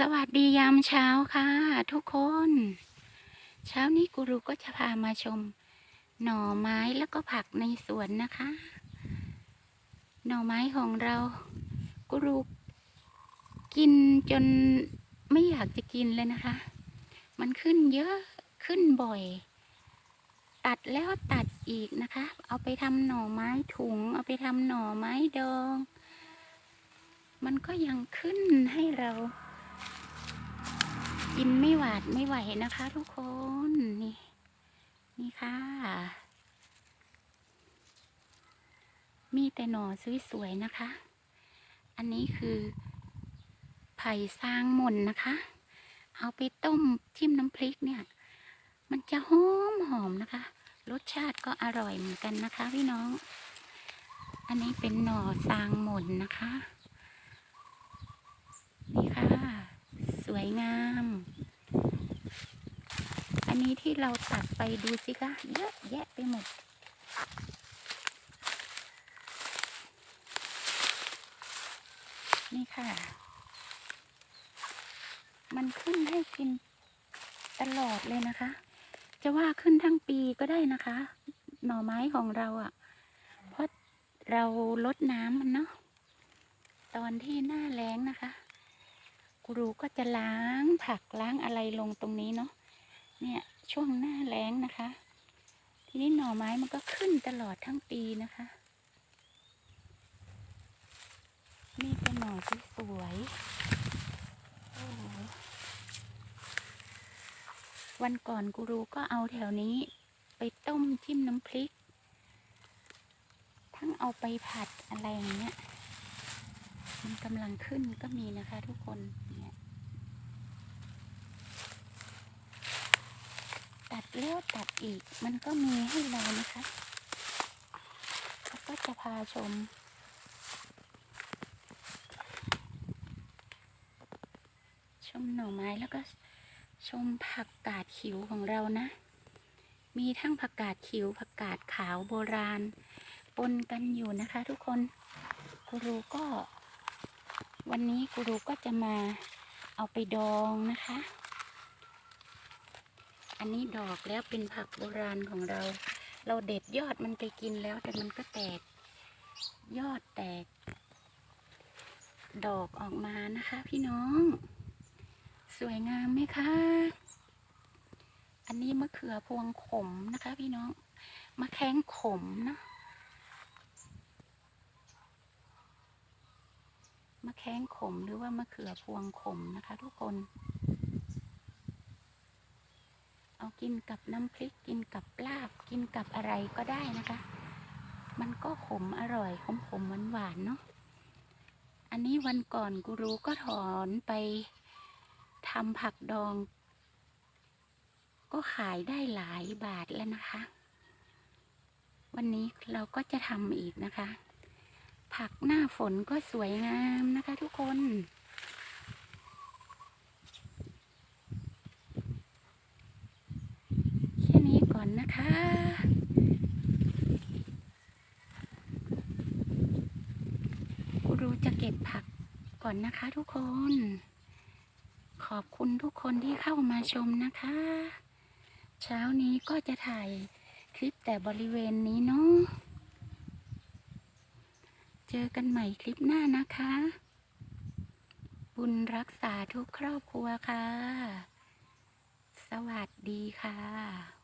สวัสดียามเช้าค่ะ ทุกคน เช้านี้กูรูก็จะพามาชม หน่อไม้แล้วก็ผักในสวนนะคะ หน่อไม้ของเรากูรูกินจนไม่อยากจะกินเลยนะคะ มันขึ้นเยอะขึ้นบ่อย ตัดแล้วตัดอีกนะคะ เอาไปทำหน่อไม้ถุง เอาไปทำหน่อไม้ดอง มันก็ยังขึ้นให้เรา กินไม่หวาดไม่ไหวนะคะ ทุกคนนี่นี่ค่ะ มีแต่หน่อสวยๆนะคะ อันนี้คือไผ่ซางมนนะคะ เอาไปต้มจิ้มน้ำพริกเนี่ย มันจะหอมหอมนะคะ รสชาติก็อร่อยเหมือนกันนะคะพี่น้อง อันนี้เป็นหน่อซางมนนะคะ นี่ค่ะ สวยงาม อันนี้ที่เราตัดไปดูสิคะเยอะแยะไปหมด นี่ค่ะ มันขึ้นให้กินตลอดเลยนะคะ จะว่าขึ้นทั้งปีก็ได้นะคะ หน่อไม้ของเราอะ่ะ เพราะเราลดน้ำมันเนาะ ตอนที่หน้าแล้งนะคะ กูรูก็จะล้างผักล้างอะไรลงตรงนี้เนาะเนี่ยช่วงหน้าแล้งนะคะ ทีนี้หน่อไม้มันก็ขึ้นตลอดทั้งปีนะคะ นี่เป็นหน่อที่สวยโอ้วันก่อนกูรูก็เอาแถวนี้ ไปต้มจิ้มน้ำพริก ทั้งเอาไปผัดอะไรอย่างเงี้ย มันกำลังขึ้นก็มีนะคะทุกคนเนี่ยตัดแล้วตัดอีกมันก็มีให้เรานะคะแล้วก็จะพาชมชมหน่อไม้แล้วก็ชมผักกาดขิวของเรานะ มีทั้งผักกาดขิวผักกาดขาวโบราณ ปนกันอยู่นะคะทุกคนกูรูก็ วันนี้กูรูก็จะมาเอาไปดองนะคะ อันนี้ดอกแล้วเป็นผักโบราณของเรา เราเด็ดยอดมันไปกินแล้วแต่มันก็แตก ยอดแตก ดอกออกมานะคะ พี่น้อง สวยงามไหมคะ อันนี้มะเขือพวงขมนะคะ พี่น้องมะแข้งขมเนาะ มะแข้งขมหรือว่ามะเขือพวงขมนะคะ ทุกคน เอากินกับน้ำพริกกินกับลาบกินกับอะไรก็ได้นะคะ มันก็ขมอร่อยขมขมหวานหวานเนาะอันนี้วันก่อนกูรู้ก็ถอนไปทำผักดอง ก็ขายได้หลายบาทแล้วนะคะ วันนี้เราก็จะทำอีกนะคะ ผักหน้าฝนก็สวยงามนะคะทุกคน แค่นี้ก่อนนะคะกูรู้จะเก็บผักก่อนนะคะทุกคน ขอบคุณทุกคนที่เข้ามาชมนะคะ เช้านี้ก็จะถ่ายคลิปแต่บริเวณนี้เนาะ เจอกันใหม่คลิปหน้านะคะ บุญรักษาทุกครอบครัวค่ะ สวัสดีค่ะ